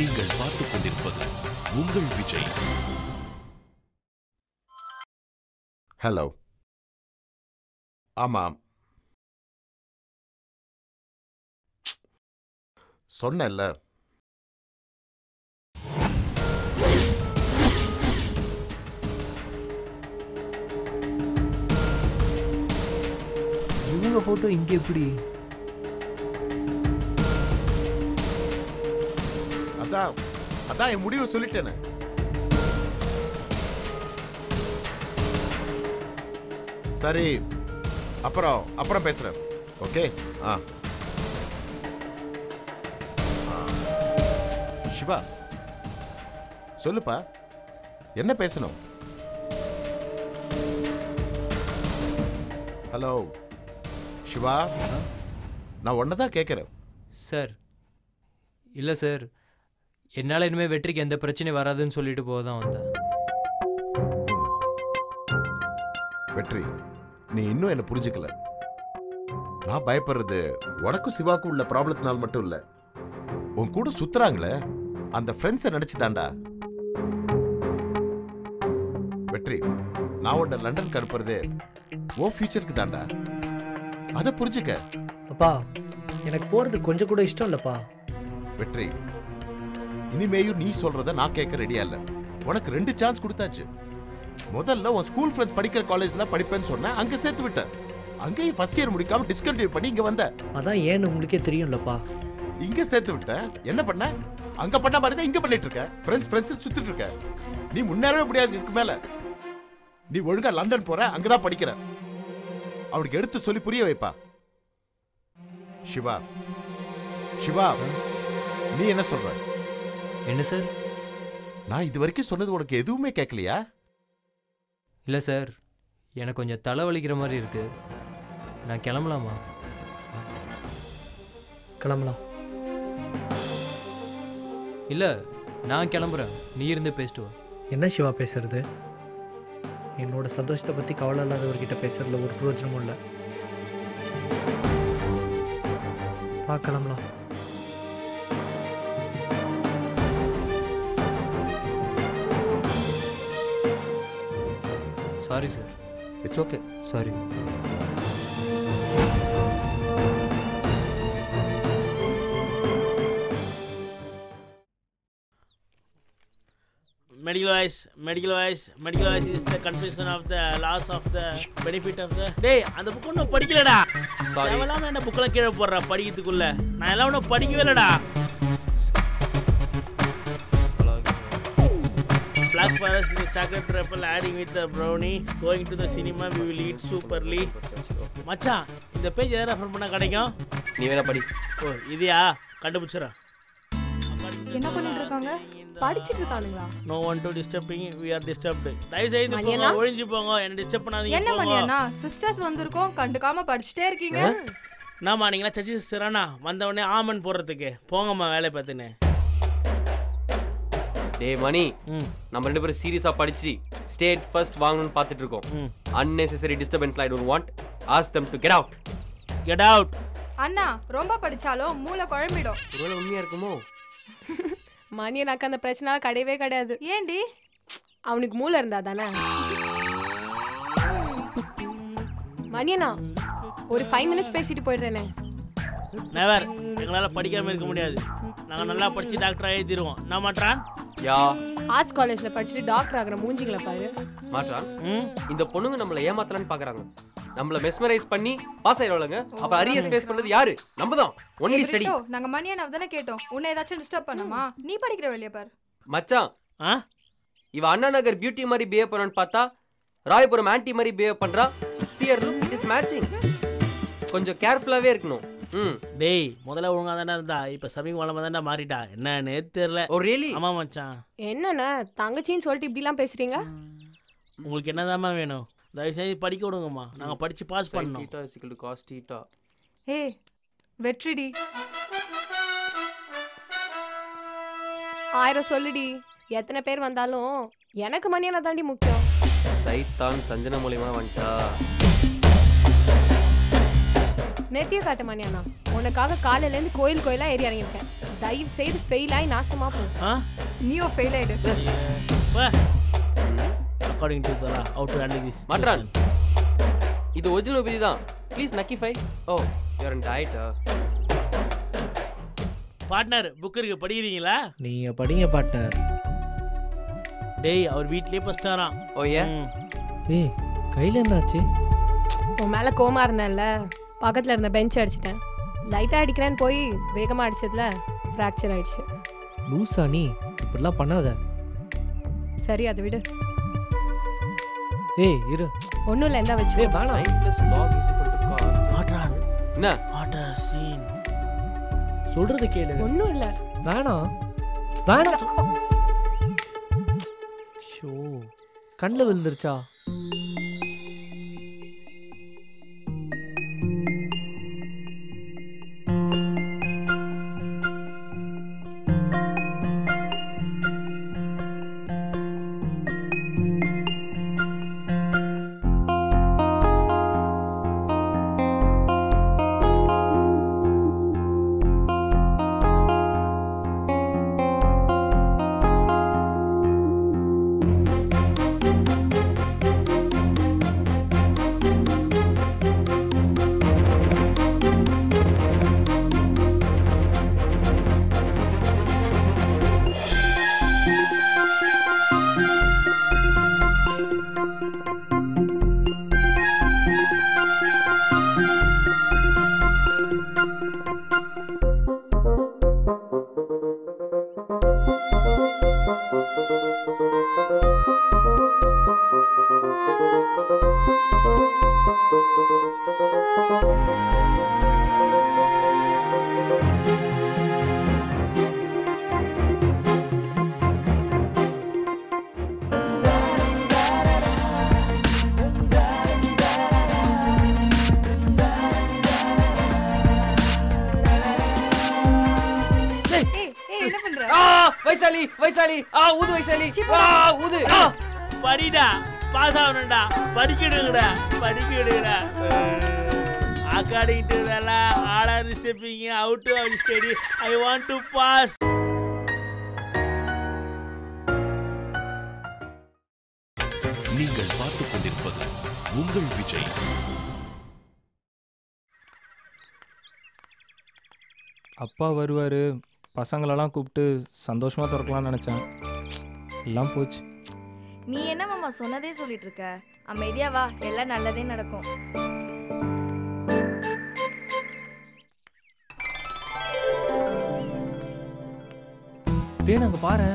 நீங்கள் பார்த்துக் கொண்டிருப்பது உங்கள் விஜய். ஹலோ ஆமாம். சொன்னேன்ல. இவங்க ஃபோட்டோ இங்கே எப்படி? அதான் அதான் என் முடிவு சொல்லிட்டேனே. சரி அப்புறம் அப்புறம் பேசுறேன். ஓகே? ஆ. சிவா சொல்லுப்பா என்ன பேசணும்? ஹலோ சிவா நான் ஒன்றை தான் கேட்குறேன். சார் இல்லை சார். என்னால் இனிமேல் வெற்றிக்கு எந்த பிரச்சனையும் வராதுன்னு சொல்லிட்டு போக தான் வந்தேன். வெற்றி நீ இன்னும் என்ன புரிஞ்சுக்கல. நான் பயப்படுறது உனக்கும் சிவாக்கும் உள்ள ப்ராப்ளத்தினால் மட்டும் இல்ல. உன் கூட சுத்துறாங்களே அந்த ஃப்ரெண்ட்ஸை நினைச்சு தாண்டா வெற்றி நான் உன்னை லண்டனுக்கு அனுப்புறதே உன் ஃபியூச்சருக்கு தாண்டா அதை புரிஞ்சுக்க. அப்பா எனக்கு போறது கொஞ்சம் கூட இஷ்டம் இல்லப்பா. வெற்றி இனிமேயும் நீ சொல்றத நான் கேட்க ரெடியா இல்ல. உனக்கு ரெண்டு சான்ஸ் கொடுத்தாச்சு. முதல்ல உன் ஸ்கூல் ஃப்ரெண்ட்ஸ் படிக்கிற காலேஜ்ல படிப்பேன்னு சொன்ன அங்க சேர்த்து விட்ட. அங்கேயும் ஃபர்ஸ்ட் இயர் முடிக்காம டிஸ்கண்டினியூ பண்ணி இங்க வந்த. அதான் ஏன்னு உங்களுக்கே தெரியும்லப்பா. இங்க சேர்த்து விட்ட. என்ன பண்ண? அங்க பண்ண மாதிரி தான் இங்க பண்ணிட்டு இருக்க. ஃப்ரெண்ட்ஸ் ஃப்ரெண்ட்ஸ் சுத்திட்டு இருக்க. நீ முன்னேறவே முடியாது இதுக்கு மேல. நீ ஒழுங்கா லண்டன் போற அங்கதான் படிக்கிற. அவனுக்கு எடுத்து சொல்லி புரிய வைப்பா. சிவா. சிவா நீ என்ன சொல்ற? என்ன சார்? நான் இது வரைக்கும் சொன்னது உனக்கு எதுவுமே கேட்கலையா? இல்லை சார். எனக்கு கொஞ்சம் தலை வலிக்கிற மாதிரி இருக்கு. நான் கிளம்பலாமா? கிளம்பலாம். இல்லை நான் கிளம்புறேன். நீ இருந்து பேசிட்டு வா. என்ன சிவா பேசுறது? என்னோட சந்தோஷத்தை பத்தி கவலை இல்லாதவர்கிட்ட பேசுறதுல ஒரு பிரயோஜனமும் இல்லை. வா sorry sir it's okay sorry medical wise medical wise medical wise is the confusion of the loss of the benefit of the டேய் அந்த புக் ஒன்றும் படிக்கலடா Sorry. தேவையில்லாம என்ன புக்கெல்லாம் கீழே போடுற படிக்கிறதுக்குள்ள நான் எல்லாம் ஒன்றும் படிக்கவே இல்லடா Black Forest with chocolate truffle adding with the brownie. Going to the cinema, we will eat superly. மச்சான் இந்த பேஜ் எதை ரெஃபர் பண்ணா கிடைக்கும்? நீ வேணா படி. ஓ இதையா? கண்டுபிடிச்சிடறேன் என்ன பண்ணிட்டு இருக்காங்க படிச்சிட்டு இருக்கானுங்களா no one to disturbing we are disturbed தயவு செய்து போங்க? ஒழிஞ்சு போங்க என்ன டிஸ்டர்ப் பண்ணாதீங்க என்ன. பண்ணியாண்ணா சிஸ்டர்ஸ் வந்திருக்கோம் கண்டுக்காம படிச்சுட்டே இருக்கீங்க. என்னம்மா நீங்களா சச்சி சிஸ்டரானா வந்த உடனே ஆமன் போடுறதுக்கு. போங்கம்மா வேலை பார்த்துன்னு. டேய் மணி நம்ம ரெண்டு பேரும் சீரியஸா படிச்சு ஸ்டேட் ஃபர்ஸ்ட் வாங்கணும்னு பார்த்துட்டு இருக்கோம். unnecessary disturbance I don't want. Ask them to get out. Get out அண்ணா ரொம்ப படிச்சாலும் மூளை குழம்பிடும். ஒருவேளை உண்மையா இருக்குமோ? மணி எனக்கு அந்த பிரச்சனை கிடையவே கிடையாது. ஏண்டி? அவனுக்கு மூளை இருந்தா தானே? மணியண்ணா ஒரு ஃபைவ் மினிட்ஸ் பேசிட்டு போயிடுறேனே. நெவர் எங்களால் படிக்காம இருக்க முடியாது. நாங்கள் நல்லா படிச்சு டாக்டர் எழுதிடுவோம் நான் மாட்டான் யா. ஆர்ட்ஸ் காலேஜ்ல படிச்சுட்டு டாக்டர் ஆகிற மூஞ்சிங்களை பாரு. மாற்றா? இந்த பொண்ணுங்க நம்மள ஏமாத்தலாம்னு பாக்குறாங்க. நம்மள மெஸ்மரைஸ் பண்ணி பாஸ் ஆயிடுவாங்க அப்ப அரியஸ் ஃபேஸ் பண்றது யாரு? நம்ம தான் ஒன்லி ஸ்டடி நாங்க மணியனை தானே கேட்டோம். உன்னை ஏதாச்சும் டிஸ்டர்ப் பண்ணமா நீ படிக்கிற வெளியே பார். மச்சான் ஆ? இவ அண்ணா நகர் பியூட்டி மாதிரி பிஹேவ் பண்ணான்னு பார்த்தா ராயபுரம் ஆன்ட்டி மாதிரி பிஹேவ் பண்றா. Cheer look it is matching கொஞ்சம் கேர்ஃபுல்லாவே இருக்கணும். டேய் முதல்ல ஒழுங்கா தானே இருந்தா. இப்போ சமீப காலமாக தானே மாறிட்டா. என்னன்னு தெரியல ஓ ரியலி ஆமா மச்சான். என்னண்ணே தங்கச்சின்னு சொல்லிட்டு இப்படிலாம் பேசுறீங்க? உங்களுக்கு என்னதாம்மா வேணும்? தயவு செஞ்சு படிக்க விடுங்கம்மா. நாங்கள் படிச்சு பாஸ் பண்ணோம் theta is equal to cos theta ஏய் வெற்றிடி. ஆயிரம் சொல்லுடி. எத்தனை பேர் வந்தாலும் எனக்கு மணியனை தாண்டி முக்கியம். சைத்தான் சஞ்சனா மூலியமா வந்துட்டா. நெத்திய காட்டு மணியாண்ணா உனக்காக காலையிலேருந்து கோயில் கோயிலா ஏறி இறங்கியிருக்கேன். தயவு செய்து ஃபெயில் ஆகி நாசமா போ. ஆ? நீயும் ஃபெயில் ஆயிடு. அக்கார்டிங் டு தலா அவுட் டு ஹேண்டில் திஸ் மாற்றான் இது ஒரிஜினல் உபதி தான். ப்ளீஸ் நக்கிஃபை ஓ யூஆர் இன் டயட்டா பார்ட்னர் புக் இருக்கு. படிக்கிறீங்களா? நீங்கள் படிங்க பார்ட்னர் டேய் அவர் வீட்லயே பஸ்டாராம் ஓ ஏ ஏய் கையில் என்னாச்சு? உன் மேல கோமா இருந்தேன்ல. பக்கத்துல இருந்த பெஞ்ச் அடிச்சிட்டேன். லைட்டா அடிக்கிறேன்னு போய் வேகமா அடிச்சதுல ஃப்ராக்சர் ஆயிடுச்சு. லூசா நீ? இப்படிலாம் பண்ணாத. சரி அதை விடு. ஏய் இரு. ஒன்றும் இல்லை எந்த வச்சு வேணாம். என்ன? வாட் அ சீன் சொல்றது கேளு. ஒன்றும் இல்லை. வேணாம். வேணாம். ஷோ. கண்ணில் விழுந்துருச்சா? வைசாலி. ஆ ஊது வைசாலி. ஆ ஊது. படிடா. பாஸ் ஆகணும்டா. படிக்கணுங்கடா படிக்கணுங்கடா அக்கார்டிங் டு தலா all are receiving out our study I want to pass நீங்கள் பார்த்துக் கொண்டிருப்பது உங்கள் விஜய். அப்பா வருவார். பசங்களெல்லாம் கூப்பிட்டு சந்தோஷமாக திறக்கலாம்னு நினச்சேன். எல்லாம் போச்சு. நீ என்ன மாமா சொன்னதே சொல்லிட்டு இருக்க? அமைதியா வா எல்லாம் நல்லதே நடக்கும். தேன் அங்கே பாரு.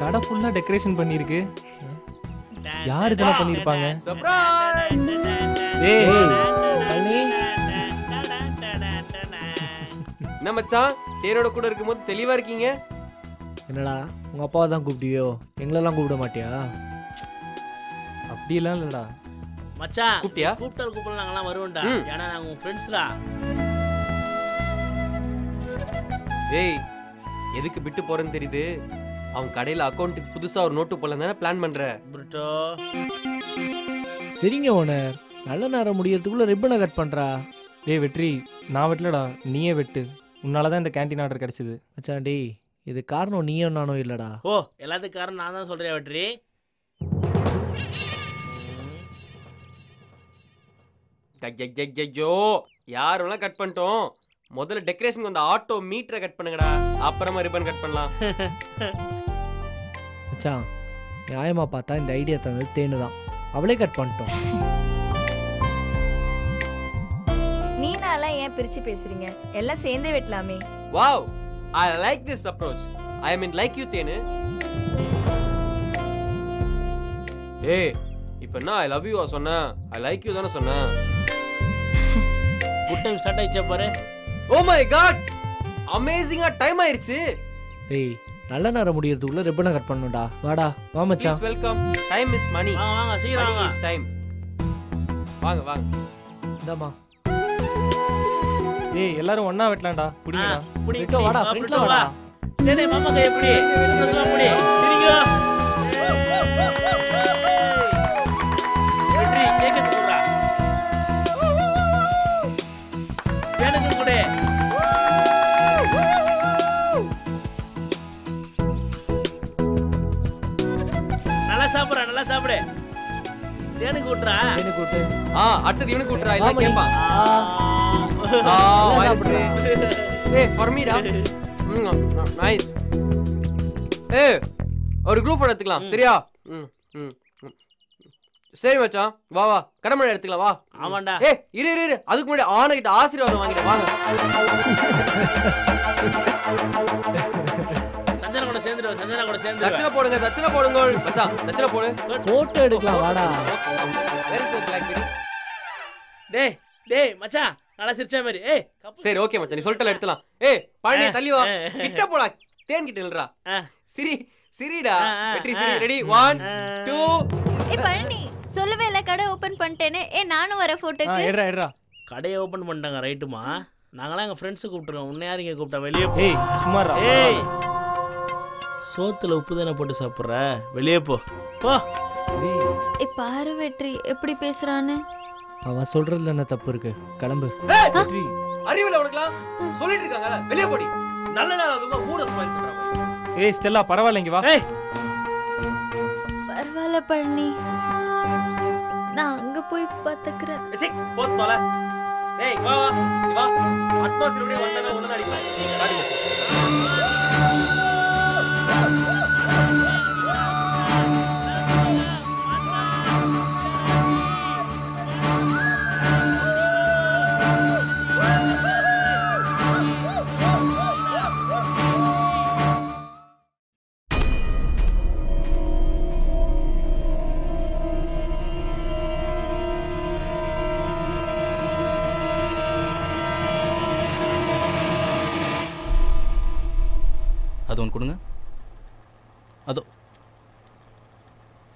கடை ஃபுல்லாக டெக்கரேஷன் பண்ணியிருக்கு. யார் இதெல்லாம் பண்ணியிருப்பாங்க? சர்ப்ரைஸ் ஏய் என்ன மச்சான்? தேனோட கூட இருக்கும்போது தெளிவா இருக்கீங்க? என்னடா உங்கள் அப்பாவை தான் கூப்பிடுவியோ எங்களெல்லாம் கூப்பிட மாட்டியா? அப்படிலாம் இல்லைடா. மச்சான் கூப்பிட்டியா? கூப்பிட்டால் கூப்பிடலாம் நாங்களாம் வருவோம்டா. ம். ஏன்னா நாங்க உங்க ஃப்ரெண்ட்ஸ்டா ஏய் எதுக்கு விட்டு போறேன்னு தெரியுது? அவன் கடையில அக்கௌண்ட்டுக்கு புதுசா ஒரு நோட்டு போல தானே பிளான் பண்ற? புருட்டோ. சரிங்க ஓனர். நல்ல நேரம் முடியறதுக்குள்ள ரிப்பனை கட் பண்ணுறா டேய் வெற்றி நான் வெட்டலடா. நீயே வெட்டு. உன்னால தான் இந்த கேண்டீன் ஆர்டர் கிடைச்சது. மச்சான் டேய் இது காரணம் நீயும் நானும் இல்லைடா. ஓ எல்லாத்துக்கும் காரணம் நான் தான் சொல்றேன் வெற்றி. ஐயோ யார் வேணா கட் பண்ணிட்டோம்? முதல்ல டெக்கரேஷனுக்கு வந்த ஆட்டோ மீட்டரை கட் பண்ணுங்கடா. அப்புறமா ரிப்பன் கட் பண்ணலாம். மச்சான் நியாயமாக பார்த்தா இந்த ஐடியா தந்தது தேனு தான் அவளே கட் பண்ணிட்டோம். பிரிச்சு பேசுறீங்க. எல்லாம் சேர்ந்தே வெட்டலாமே. Wow I like this approach I mean like you தேனு. ஏய் இப்போ என்ன ஐ லவ் யூ சொன்னேன் ஐ லைக் யூ தானே சொன்னேன் குட் டைம் ஸ்டார்ட் ஆயிடுச்சா பாரு. ஓ மை காட் அமேசிங்கா டைம் ஆயிருச்சு. டேய் நல்ல நேரம் முடியறதுக்குள்ள ரிப்பனை கட் பண்ணணும்டா. வாடா வா மச்சான். Please welcome time is money வாங்க வாங்க சீக்கிரம் வாங்க. இஸ் டைம் வாங்க வாங்க. இந்தாம்மா. ஏய் எல்லாரும் ஒண்ணா வெட்டலாம்டா. புடிங்கடா. புடிங்க வாடா ஃப்ரெண்ட்ல வாடா. டேய் மாமா கை புடி. சந்தோஷமா புடி. சரிங்க நல்லா சாப்பிடுறா நல்லா சாப்பிடு. தேனுக்கு விட்டுறா தேனுக்கு விட்டு ஆ அடுத்தது இவனுக்கு விட்டுறா இல்ல கேப்பா ஏய் ஃபர்மிடா நைஸ் ஏய் ஒரு குரூப் ஃபோட்டோ எடுத்துக்கலாம் சரியா? ம் ம். சரி மச்சான் வா வா. கடமழை எடுத்துக்கலாம் வா. ஆமாண்டா. ஏய் இரு இரு இரு. அதுக்கு முன்னாடி ஆனகிட்ட ஆசீர்வாதம் வாங்கிட்டு வாங்க. சஞ்சனா கூட சேர்ந்துடுவேன் சஞ்சனா கூட சேர்ந்து தட்சணை போடுங்க தட்சணை போடுங்க. மச்சான் தட்சணை போடு. போட்டோ எடுக்கலாம் வாடா. வேர் இஸ் மை பிளாக்பெரி டேய் டேய் மச்சான் நல்லா சிரிச்ச மாதிரி ஏய் சரி ஓகே மச்சான் நீ சொல்லிட்டல எடுத்துலாம் ஏய் பழனி தள்ளி வா. கிட்ட போடா. தேன் கிட்ட நில்றா. சிரி சிரிடா. வெற்றி சிரி ரெடி ஒன் டூ ஏ பழனி சொல்லவே இல்ல கடை ஓபன் பண்ணிட்டேனே ஏ நானும் வர போட்டோக்கு எடுறா எடுறா கடையை ஓபன் பண்ணிட்டாங்க ரைட்டுமா நாங்களாம் எங்க ஃப்ரெண்ட்ஸ் கூப்பிட்டுருக்கோம். உன்னை யார் இங்க கூப்பிட்டா? வெளியே போ. ஏய் சும்மாடா ஏய். சோத்துல உப்பு தானே போட்டு சாப்பிட்ற? வெளியே போ. போ. ஏ பாரு வெற்றி எப்படி பேசுறான்னு. அவன் சொல்றதுல என்ன தப்பு இருக்கு? கிளம்பு. ஏய், வெற்றி அறிவில்ல உனக்குலாம் சொல்லிட்டு இருக்காங்கல்ல வெளியே போடி. நல்ல நாள் அதுமா மூட ஸ்மைல் பண்றாங்க ஏய் ஸ்டெல்லா பரவாயில்ல இங்க வா. பரவாயில்ல பழனி. நான் அங்க போய் பாத்துக்கிறேன். சி போத் தொலை. டேய் வா வா வா. அட்மாஸ்பியர் அப்படியே வந்தானே அடிப்பேன் சாரி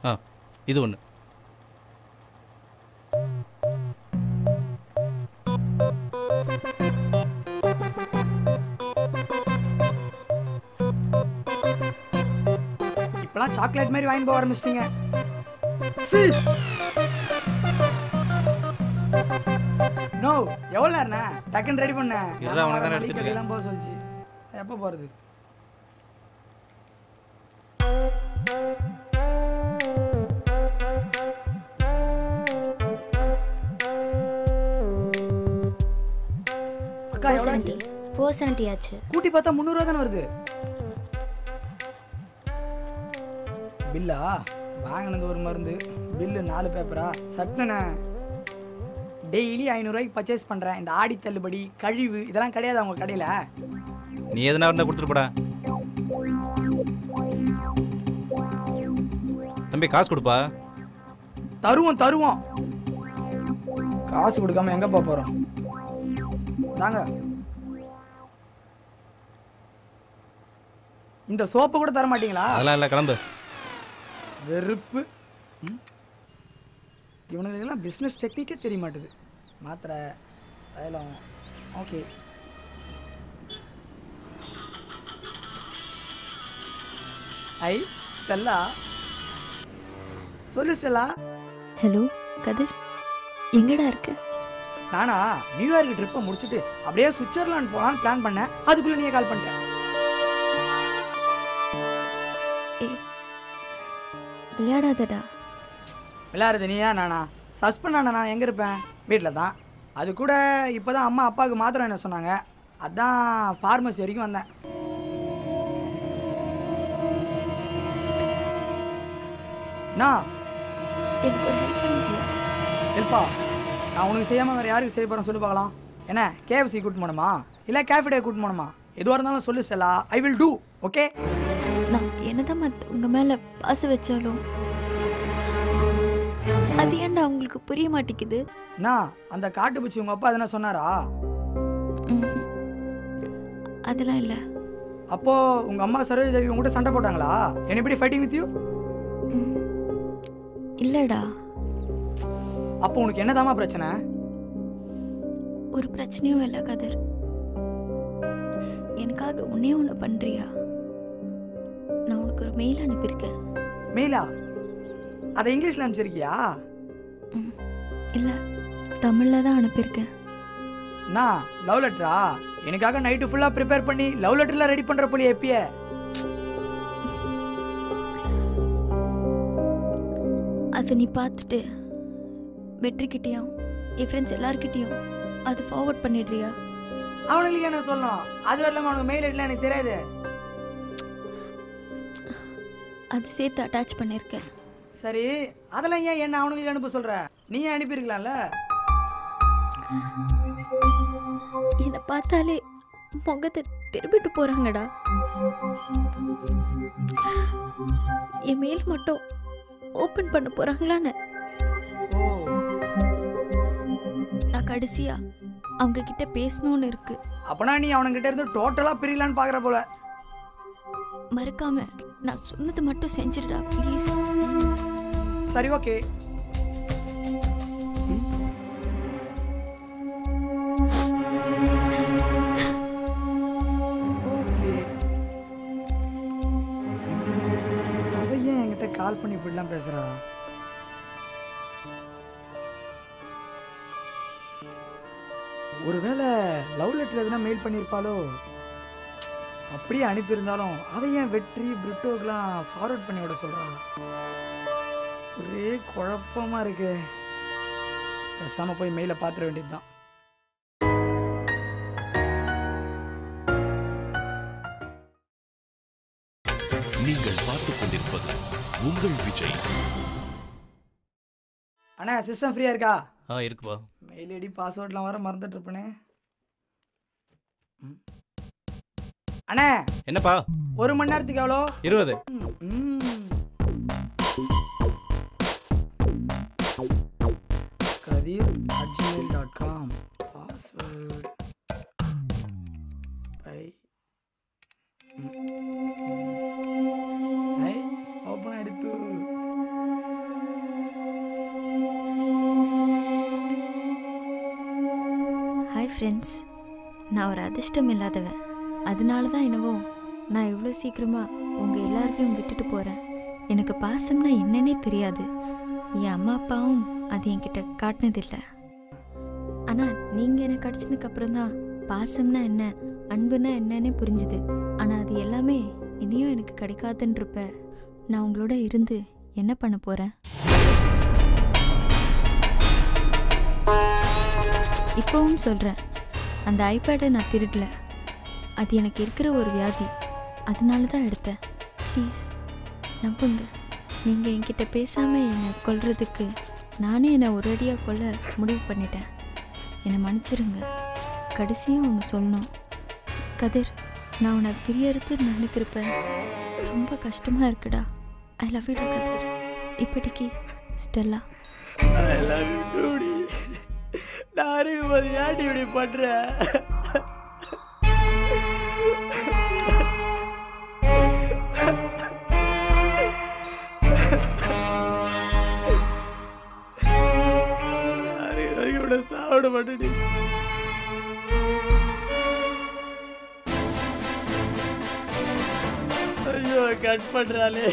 ஆ இது ஒன்று இப்பெல்லாம் சாக்லேட் மாதிரி வாங்கி போக ஆரம்பிச்சிட்டீங்க. நோ எவ்வளோ நேரண்ணா டக்குன்னு ரெடி பண்ண இருடா, உனக்கு தானே எடுத்துட்டு இருக்கேன். எல்லாம் போக சொல்லிச்சு. எப்போ போகிறது ஃபோர் செவன்ட்டி ஆச்சு. கூட்டி பார்த்தா முந்நூறுவா தானே வருது? பில்லா வாங்கினது ஒரு மருந்து. பில்லு நாலு பேப்பரா? சட்டுனண்ணே டெய்லி ஐநூறுரூவாய்க்கு பர்ச்சேஸ் பண்ணுறேன் இந்த ஆடி தள்ளுபடி கழிவு இதெல்லாம் கிடையாது அவங்க கடையில். நீ எதுனா இருந்தால் கொடுத்துட்டு போடா. தம்பி காசு கொடுப்பா. தருவோம் தருவோம். காசு கொடுக்காம எங்கே போக போகிறோம் தாங்க இந்த சோப்பு கூட தர மாட்டீங்களா? அதெல்லாம் இல்லை கிளம்பு. வெறுப்பு. ம்? இவனுங்களுக்கெல்லாம் பிஸ்னஸ் டெக்னிக்கே தெரிய மாட்டுது மாத்திரை தைலம் ஓகே ஐ ஸ்டெல்லா. சொல்லு ஸ்டெல்லா. ஹலோ கதிர். எங்கடா இருக்க? நானா நியூ இயர்க்கு ட்ரிப்பை முடிச்சுட்டு அப்படியே சுவிட்சர்லாந்து போகலான்னு பிளான் பண்ணேன். அதுக்குள்ளே நீயே கால் பண்ணிட்டேன் விளையாடாதடா. விளையாடுறது நீயா நானா? சஸ்பெண்ட் ஆன நான் எங்கே இருப்பேன்? வீட்டில் தான். அது கூட இப்போ தான் அம்மா அப்பாவுக்கு மாத்திரம் என்ன சொன்னாங்க. அதான் ஃபார்மசி வரைக்கும் வந்தேன். பண்ணுறியா ஹெல்ப்பா. நான் உனக்கு செய்யாமல் வேறு யாருக்கு செய்ய போகிறேன் சொல்லி பார்க்கலாம். என்ன கேஎஃப்சி கூட்டு போகணுமா? இல்லை கேஃபிடே கூட்டு போகணுமா? எதுவாக இருந்தாலும் சொல்லு செல்லா. ஐ வில் டூ ஓகே என்னதான் மற்றவங்க மேலே பாச வச்சாலும் அது ஏன்டா அவங்களுக்கு புரிய மாட்டேங்குது? அண்ணா அந்த காட்டு பூச்சி உங்கள் அப்பா எதனா சொன்னாரா. அதெல்லாம் இல்லை. அப்போ உங்கள் அம்மா சரோஜ தேவி உங்ககிட்ட சண்டை போட்டாங்களா? என்ன எப்படி ஃபைட்டிங் வித் யூ இல்லைடா. அப்போ உனக்கு என்னதாம்மா பிரச்சனை? ஒரு பிரச்சனையும் இல்லை கதிர். எனக்காக ஒன்னே ஒன்று பண்ணுறியா நான் மெயில் அனுப்பியிருக்கேன். மெயிலா அதை இங்கிலீஷில் அனுப்பிச்சிருக்கியா? இல்லை தமிழில் தான் அனுப்பியிருக்கேன். அண்ணா லவ் லெட்டரா எனக்காக நைட்டு ஃபுல்லாக ப்ரிப்பேர் பண்ணி லவ் லெட்டர்லாம் ரெடி பண்ணுற போலியே எப்பயே? அதை நீ பார்த்துட்டு வெற்றிக்கிட்டேயும் என் ஃப்ரெண்ட்ஸ் எல்லார்கிட்டயும் அது ஃபார்வர்ட் பண்ணிடுறியா? அவனுங்களுக்கு என்ன சொல்லணும்? அது வரலாம? அவனுக்கு மெயில் ஐடிலாம் எனக்கு தெரியாது. அது சேர்த்து அட்டாச் பண்ணியிருக்கேன் சரி அதெல்லாம் ஏன் என்ன அவனுங்களுக்கு அனுப்ப சொல்ற? நீ ஏன் அனுப்பியிருக்கலாம்ல? என்னை பார்த்தாலே முகத்தை திருப்பிட்டு போறாங்கடா. என் மெயில் மட்டும் ஓப்பன் பண்ண போறாங்களான்னு. நான் கடைசியா அவங்க கிட்ட பேசணும்னு இருக்கு. அப்பனா நீ அவனுங்கிட்ட இருந்து டோட்டலா பிரியலான்னு பாக்குற போல. மறக்காம நான் சொன்னது மட்டும் செஞ்சிருடா ப்ளீஸ் சரி ஓகே ஓகே என்கிட்ட கால் பண்ணி இப்படிலாம் பேசுறா? ஒருவேளை லவ் லெட்டர் எதுனா மெயில் பண்ணியிருப்பாளோ அப்படியே அனுப்பியிருந்தாலும் அதை ஏன் வெற்றி பிரிட்டோக்கெலாம் ஃபார்வர்ட் பண்ணி விட சொல்கிறா ஒரே குழப்பமா இருக்கு. பேசாம போய் மெயிலை பார்த்துட வேண்டியதுதான். நீங்கள் பார்த்துக் கொண்டிருப்பது உங்கள் விஜய். அண்ணா சிஸ்டம் ஃப்ரீயா இருக்கா? ஆ இருக்குப்பா மெயில் ஐடி பாஸ்வேர்ட்லாம் வர மறந்துட்டு இருப்பேனே. ம். அண்ணா என்னப்பா? ஒரு மணி நேரத்துக்கு எவ்வளோ? இருபது. Kathir at Gmail dot com password by ஐ ஓப்பன் ஆயிடுத்து. ஹாய் ஃப்ரெண்ட்ஸ் நான் ஒரு அதிர்ஷ்டம் இல்லாதவன் அதனால தான் என்னவோ நான் இவ்வளோ சீக்கிரமாக உங்கள் எல்லாரையும் விட்டுட்டு போகிறேன் எனக்கு பாசம்னா என்னன்னே தெரியாது. என் அம்மா அப்பாவும் அது என்கிட்ட காட்டினதில்லை. ஆனால் நீங்கள் எனக்கு கிடச்சதுக்கப்புறம் தான் பாசம்னா என்ன அன்புனா என்னன்னே புரிஞ்சுது. ஆனால் அது எல்லாமே இனியும் எனக்கு கிடைக்காதுன்றப்ப நான் உங்களோட இருந்து என்ன பண்ண போகிறேன் இப்போவும் சொல்கிறேன் அந்த ஐபேடை நான் திருடலை. அது எனக்கு இருக்கிற ஒரு வியாதி. அதனால தான் எடுத்தேன். ப்ளீஸ் நம்புங்க. நீங்கள் என்கிட்ட பேசாமல் என்னை கொல்றதுக்கு நானே என்னை ஒரேடியாக கொல்ல முடிவு பண்ணிட்டேன். என்னை மன்னிச்சிருங்க. கடைசியும் ஒன்று சொல்லணும். கதிர் நான் உன்னை பிரியறது நினைக்கிறப்ப ரொம்ப கஷ்டமாக இருக்குடா. ஐ லவ் யூடா கதிர். இப்படிக்கு ஸ்டெல்லா. ஐ லவ் யூ டூடி நான் இப்படி பண்ற? சாப்பிட மாட்டேடி ஐயோ கட் பண்றாளே.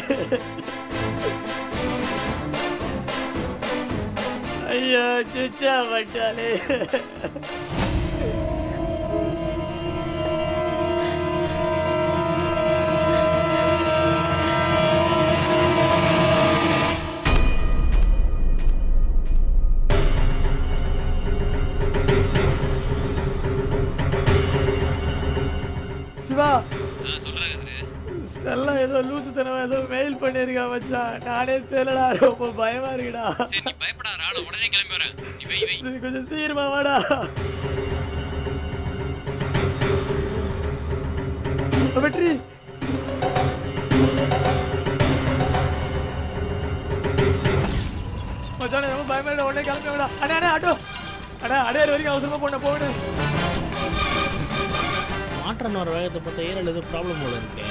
ஐயோ சுச்சா பட்டாலே மெயில் பண்ணிருக்கா மச்சான். நானே தெரியலடா ரொம்ப பயமா இருக்குடா. சரி நீ பயப்படாத ஆள உடனே கிளம்பி வரேன் நீ வை வை. சரி, கொஞ்சம் சீக்கிரமா வாடா. வெற்றி. மச்சானே ரொம்ப பயமா இருக்குடா உடனே கிளம்பி வாடா. அண்ணா அண்ணா ஆட்டோ. அண்ணா அடையாறு வரைக்கும் அவசரமா போன போகணும். மாற்றம் வர வேகத்தை பார்த்தா ஏரியாவில் ஏதோ ப்ராப்ளம் போல இருக்கு.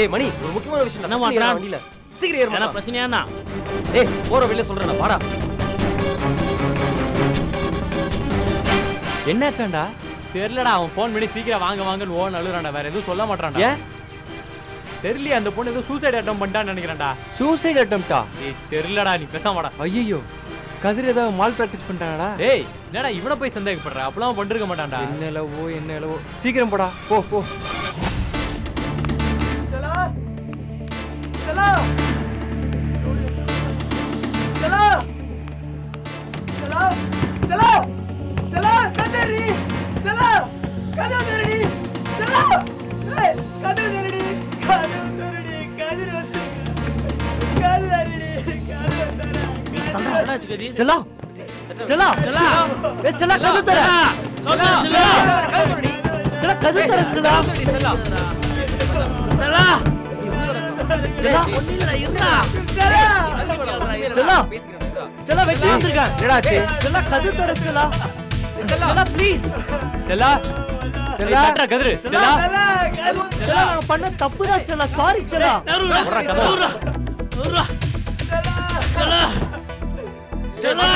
ஏய் மணி ஒரு முக்கியமான விஷயம் என்ன நான் மாட்றான்? வண்டியில. சீக்கிரம் ஏறு என்ன மச்சான். பிரச்சனையாண்ணா ஏய் போற வெளில சொல்றேன் வாடா. என்னாச்சாண்டா? தெரியலடா அவன் ஃபோன் பண்ணி சீக்கிரம் வாங்க வாங்கன்னு ஓன் அழுறான்டா வேற எதுவும் சொல்ல மாட்டான்டா ஏன்? தெரியலையே அந்த பொண்ணு ஏதோ சூசைட் அட்டம் பண்ணிட்டான்னு நினைக்கிறேன்டா. சூசைட் அட்டம்ப்டா ஏய் தெரியலடா நீ பேசாம வாடா. ஐயோ கதிர் ஏதாவது மால் பிராக்டிஸ் பண்ணிட்டாங்கடா ஏய் என்னடா இவனை போய் சந்தேகப்படுற? அப்பலாம் பண்ணிருக்க மாட்டான்டா. என்ன இலவோ என்ன இலவோ சீக்கிரம் போடா. போ போ. செலா! செலா! செலா! கதறி! செலா! கதறி! தர என்னாச்சு கதி ஸ்டெல்லா ஸ்டெல்லா ஸ்டெல்லா. ஏ ஸ்டெல்லா வெட்டி என்னடாச்சு கட்டுறா கதிரு ஸ்டெல்லா ஸ்டெல்லா பண்ண தப்பு தான் ஸ்டெல்லா சாரி ஸ்டெல்லா நறுடா, நறுடா, நறுடா. ஸ்டெல்லா.